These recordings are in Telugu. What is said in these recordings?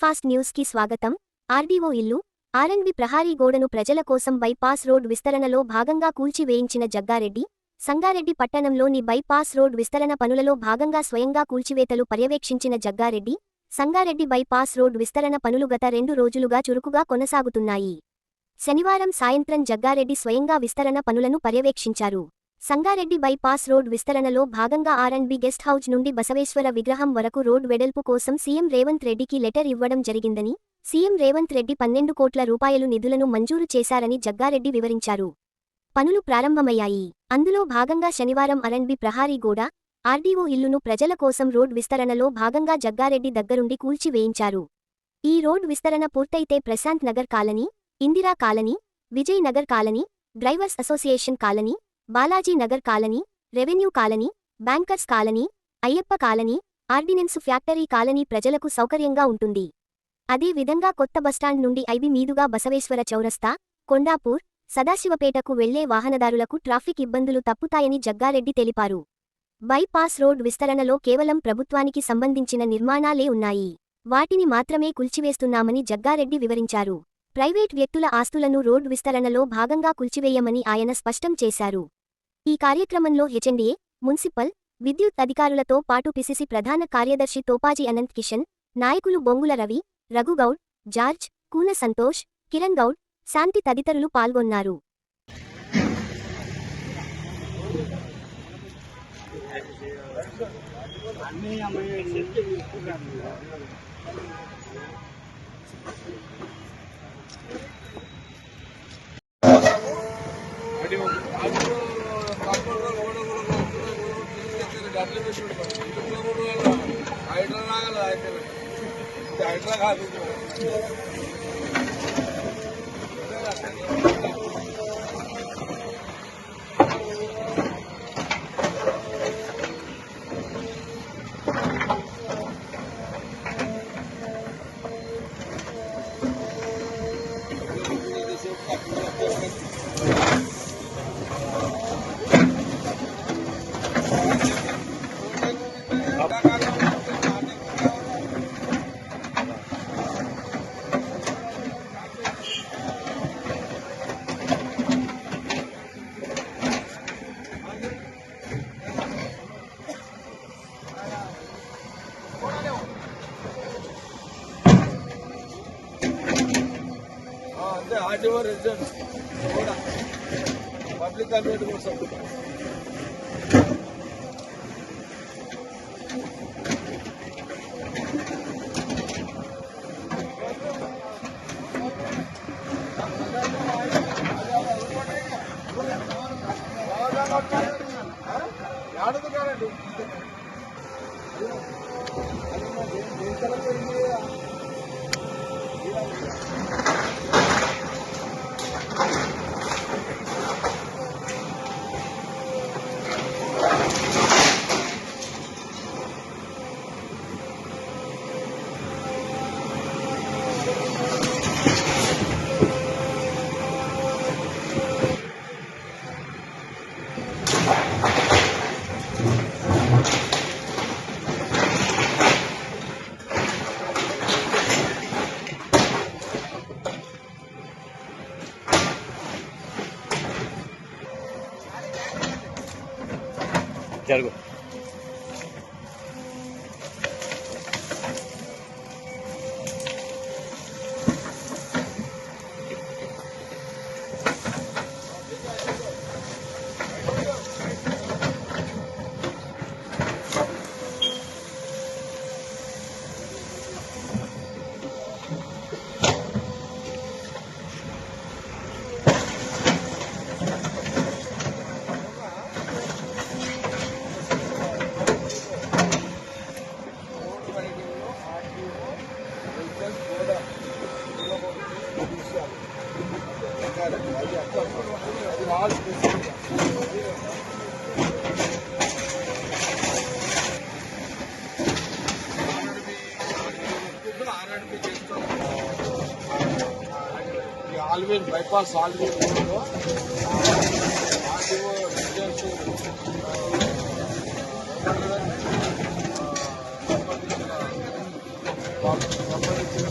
ఫాస్ట్ న్యూస్కి స్వాగతం. ఆర్డీఓ ఇల్లు ఆర్ఎన్బి ప్రహారీ గోడను ప్రజల కోసం బైపాస్ రోడ్ విస్తరణలో భాగంగా కూల్చివేయించిన జగ్గారెడ్డి సంగారెడ్డి పట్టణంలోని బైపాస్ రోడ్ విస్తరణ పనులలో భాగంగా స్వయంగా కూల్చివేతలు పర్యవేక్షించిన జగ్గారెడ్డి సంగారెడ్డి బైపాస్ రోడ్ విస్తరణ పనులు గత రెండు రోజులుగా చురుకుగా కొనసాగుతున్నాయి. శనివారం సాయంత్రం జగ్గారెడ్డి స్వయంగా విస్తరణ పనులను పర్యవేక్షించారు. సంగారెడ్డి బైపాస్ రోడ్ విస్తరణలో భాగంగా ఆర్ఎండ్బి గెస్ట్ హౌజ్ నుండి బసవేశ్వర విగ్రహం వరకు రోడ్ వెడల్పు కోసం సీఎం రేవంత్ రెడ్డికి లెటర్ ఇవ్వడం జరిగిందని సీఎం రేవంత్ రెడ్డి పన్నెండు కోట్ల రూపాయలు నిధులను మంజూరు చేశారని జగ్గారెడ్డి వివరించారు. పనులు ప్రారంభమయ్యాయి. అందులో భాగంగా శనివారం అరణ్బి ప్రహారీ గోడ ఆర్డీఓ ఇల్లును ప్రజల కోసం రోడ్ విస్తరణలో భాగంగా జగ్గారెడ్డి దగ్గరుండి కూల్చివేయించారు. ఈ రోడ్ విస్తరణ పూర్తయితే Prashant Nagar colony Indira colony Vijay Nagar colony drivers association colony Balaji Nagar colony revenue colony bankers colony Ayyappa colony ordnance factory colony ప్రజలకు సౌకర్యంగా ఉంటుంది. అదే విధంగా కొత్త బస్టాండ్ నుండి ఐబి మీదుగా బసవేశ్వర చౌరస్తా కొండాపూర్ సదాశివపేటకు వెళ్ళే వాహనదారులకు ట్రాఫిక్ ఇబ్బందులు తప్పుతాయని జగ్గారెడ్డి తెలిపారు. బైపాస్ రోడ్ విస్తరణలో కేవలం ప్రభుత్వానికి సంబంధించిన నిర్మాణాలే ఉన్నాయి. వాటిని మాత్రమే కూల్చివేస్తున్నామని జగ్గారెడ్డి వివరించారు. ప్రైవేట్ వ్యక్తుల ఆస్తులను రోడ్ విస్తరణలో భాగంగా కూల్చివేయమని ఆయన స్పష్టం చేశారు. ఈ కార్యక్రమంలో హెచ్ఎండిఏ మున్సిపల్ విద్యుత్ అధికారులతో పాటు పిసిసి ప్రధాన కార్యదర్శి తోపాజీ అనంత్ కిషన్ నాయకులు బొంగుల రవి రఘుగౌడ్ జార్జ్ కూన సంతోష్ కిరణ్ గౌడ్ శాంతి తదితరులు పాల్గొన్నారు. హైడ్రా కాదు అంటే ఆర్టీఓ రెసిడెంట్ కూడా పబ్లిక్ కన్వర్ట్ కోసం algo. ఆల్వేన్ బైపాస్ ఆల్వేన్ రోడ్లో ఆర్టీఓ రెసిడెన్స్ సంబంధించిన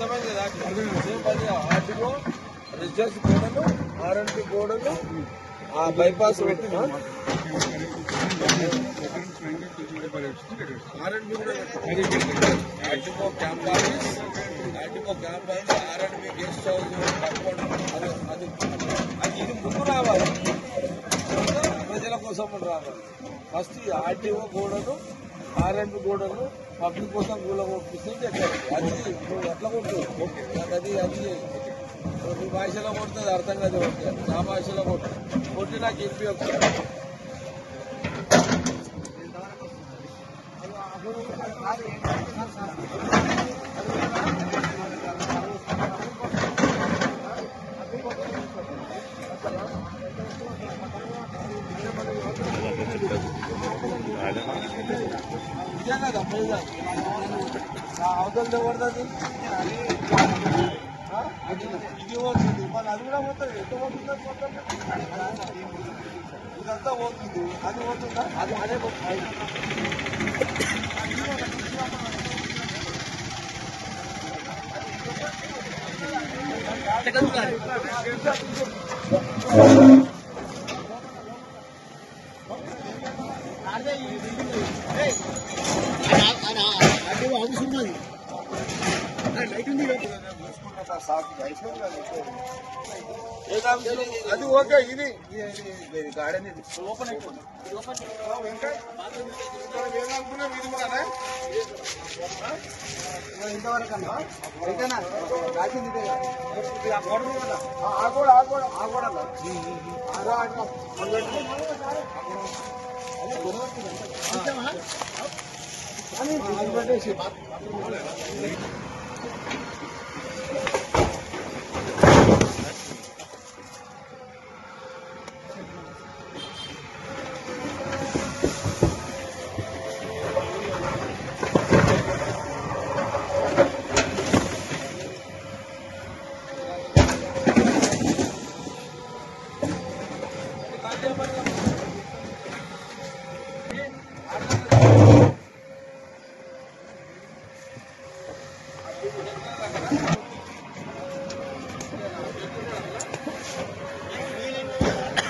అర్థమైంది సేమ్ పని ఆర్డీఓ రిజర్స్ గోడలు గోడలు ఆ బైపాస్ పెట్టిన ఆర్ఎండ్బి కూడా RTO camp office RTO camp office R and B guest house అది అది అది ఇది ముందు రావాలి. ప్రజల కోసం రావాలి. ఫస్ట్ ఆర్టీఓ గోడను ఆర్ఎండ్బి గోడలు పబ్లిక్ కోసం కొట్టిస్తే చెప్పాలి అది నువ్వు ఎట్లా కొట్టు? నాకు అది అది నీ భాషలో కొడుతుంది అర్థం కాదు నా భాషలో కొట్టు. కొట్టి నాకు చెప్పి ఒకసారి. ఇదే కదా అవతల పడుతుంది ఇది పోతుంది మరి అది కూడా పోతుంది ఎంత పోతుంది అది పోతుంది ఇదంతా పోతుంది అది పోతుందా అది అదే పోతుంది అది ఓకే ఇది గార్డెన్ ఇది ఓపెన్ అయిపోయింది ఏమనుకున్నాం ఇది కూడా ఇంతవరకు అన్నా రాసింది ఆగోడు ఆగోడు ఆగోడ అని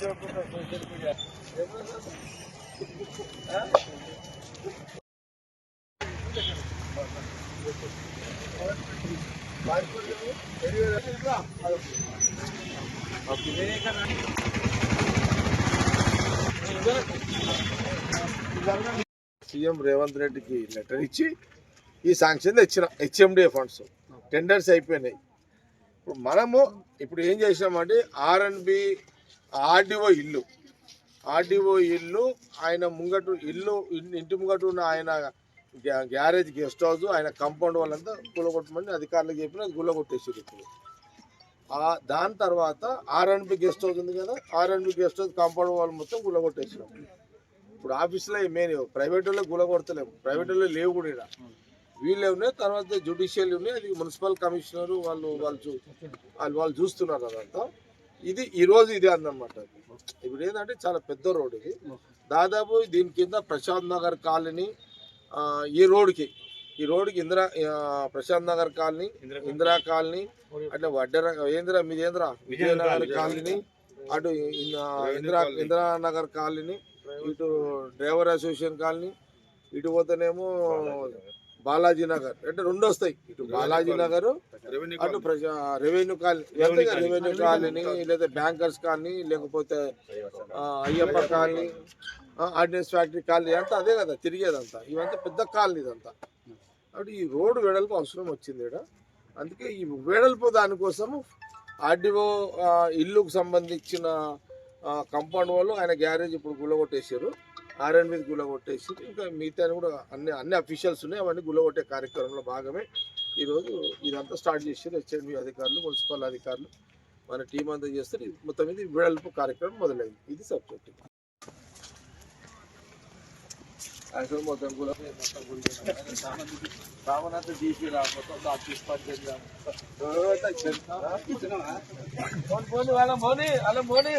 పెట్టేసి సోషల్ మీడియా సీఎం రేవంత్ రెడ్డికి లెటర్ ఇచ్చి ఈ శాంక్షన్ తెచ్చిన హెచ్ఎండిఏ ఫండ్స్. టెండర్స్ అయిపోయినాయి. ఇప్పుడు మనము ఇప్పుడు ఏం చేసినామంటే ఆర్ఎన్బి ఆర్డీఓ ఇల్లు. ఆర్డీఓ ఇల్లు ఆయన ముంగటు ఇల్లు ఇంటి ముంగటు ఉన్న ఆయన గ్యా- గ్యారేజ్ గెస్ట్ హౌస్ ఆయన కంపౌండ్ వాళ్ళంతా గుల్లగొట్టమని అధికారులకు చెప్పిన అది గుల్లగొట్టేసారు ఇప్పుడు. దాని తర్వాత ఆర్ఎన్బి గెస్ట్ హౌస్ ఉంది కదా ఆర్ఎన్బి గెస్ట్ హౌస్ కాంపౌండ్ వాళ్ళు మొత్తం గుల్లగొట్టేసినాం ఇప్పుడు ఆఫీస్లో మెయిన్ ప్రైవేట్ వాళ్ళు గుల్లగొడతలేము ప్రైవేట్ వాళ్ళు లేవు కూడా వీళ్ళు వీళ్ళే ఉన్నాయి తర్వాత జ్యుడిషియల్ ఉన్నాయి అది మున్సిపల్ కమిషనర్ వాళ్ళు వాళ్ళు చూ వాళ్ళు వాళ్ళు చూస్తున్నారు అదంతా. ఇది ఈ రోజు ఇది అన్నమాట ఇప్పుడు ఏంటంటే చాలా పెద్ద రోడ్ ఇది. దాదాపు దీని కింద ప్రశాంత్ నగర్ కాలనీ ఈ రోడ్కి ఈ రోడ్కి ఇందిరా ప్రశాంత్ నగర్ కాలనీ ఇందిరా కాలనీ. అట్లా వడ్డర ఏంద్రా మీది ఏంద్రా విజయనగర్. కాలనీ అటు ఇందిరా ఇందిరా నగర్ కాలనీ ఇటు డ్రైవర్ అసోసియేషన్ కాలనీ ఇటు పోతేనేమో బాలాజీ నగర్. అంటే రెండు వస్తాయి. ఇటు బాలాజీ నగర్ అటు ప్రజా రెవెన్యూ కాలనీ రెవెన్యూ కాలనీ. లేదా బ్యాంకర్స్ కాలనీ లేకపోతే Ayyappa colony ordnance factory colony అంతా అదే కదా తిరిగేదంతా. ఇవంతా పెద్ద కాలనీ ఇదంతా. కాబట్టి ఈ రోడ్డు వెడల్పు అవసరం వచ్చింది ఇక్కడ అందుకే ఈ వెడల్పు దానికోసము ఆర్డీఓ ఇల్లుకు సంబంధించిన కంపౌండ్ వాళ్ళు ఆయన గ్యారేజ్ ఇప్పుడు గుల్లగొట్టేసారు ఆర్ఎన్ మీద గుల్లగొట్టేసి ఇంకా మిగతా కూడా అన్ని అన్ని అఫీషియల్స్ ఉన్నాయి అవన్నీ గుల్లగొట్టే కార్యక్రమంలో భాగమే. ఈరోజు ఇదంతా స్టార్ట్ చేసారు హెచ్ఎండి అధికారులు మున్సిపల్ అధికారులు. మన టీం అంతా చేస్తారు మొత్తం ఇది వెడల్పు కార్యక్రమం మొదలైంది. ఇది సబ్జెక్ట్ మొత్తం కూడా మొత్తం రామనాథ్ రా మొత్తం ఆఫీస్ పద్ధతి మోని మోని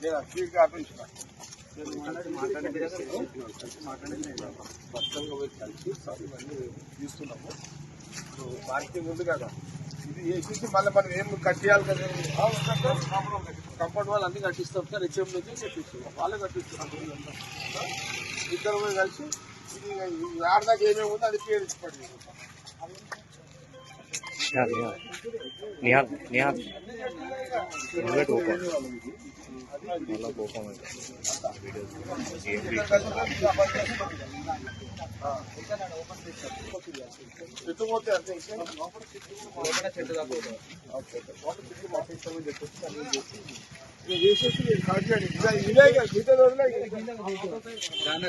నేను అఫీస్ ఆఫీస్ రా. పోయి కలిసి సార్ ఇవన్నీ తీసుకున్నాము ఇప్పుడు మార్కెటింగ్ ఉంది కదా ఇది వేసేసి మళ్ళీ మనం ఏం కట్టేయాలి కదా? కంపౌండ్ వాళ్ళు అన్ని కట్టిస్తాం సార్ హెచ్ఎం నుంచి కట్టిస్తున్నాం. వాళ్ళే కట్టిస్తున్నాం ఇద్దరు పోయి కలిసి ఇది ఆడదాకా ఏమేమి ఉందో అది పేరు ఇచ్చి పడింది నిహాల్ నిహాల్ నిహాల్ ఓపెన్ మళ్ళా ఓపెన్ చెట్టు పోతే అంతే చెట్టు దాకా ఓకే, ఓకే. లోపల చెట్టు మొత్తం ఇస్తామని చెప్పేసి అన్నీ చేసి, ఇది చేసేసి మీరు కట్ చేయండి. ఇదే- ఇదే ఇక గీత రోజులే ఇక. ఈ ఫోటో చెప్పి చేసుకోండి.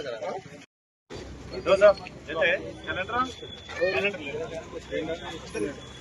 ఇప్పుడు ఎవరు